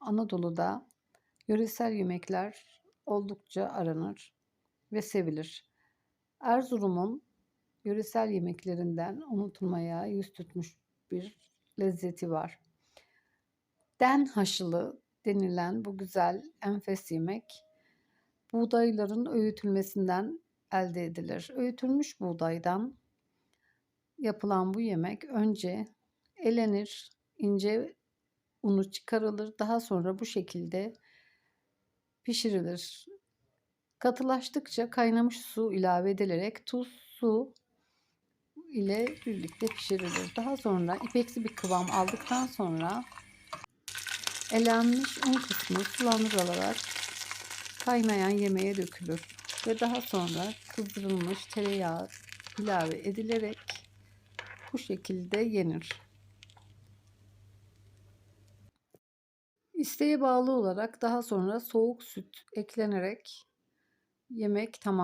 Anadolu'da yöresel yemekler oldukça aranır ve sevilir. Erzurum'un yöresel yemeklerinden unutulmaya yüz tutmuş bir lezzeti var. Den haşılı denilen bu güzel enfes yemek buğdayların öğütülmesinden elde edilir. Öğütülmüş buğdaydan yapılan bu yemek önce elenir, ince unu çıkarılır. Daha sonra bu şekilde pişirilir. Katılaştıkça kaynamış su ilave edilerek tuz, su ile birlikte pişirilir. Daha sonra ipeksi bir kıvam aldıktan sonra elenmiş un kısmı sulandırılarak kaynayan yemeğe dökülür ve daha sonra kızdırılmış tereyağı ilave edilerek bu şekilde yenir. İsteğe bağlı olarak daha sonra soğuk süt eklenerek yemek tamam.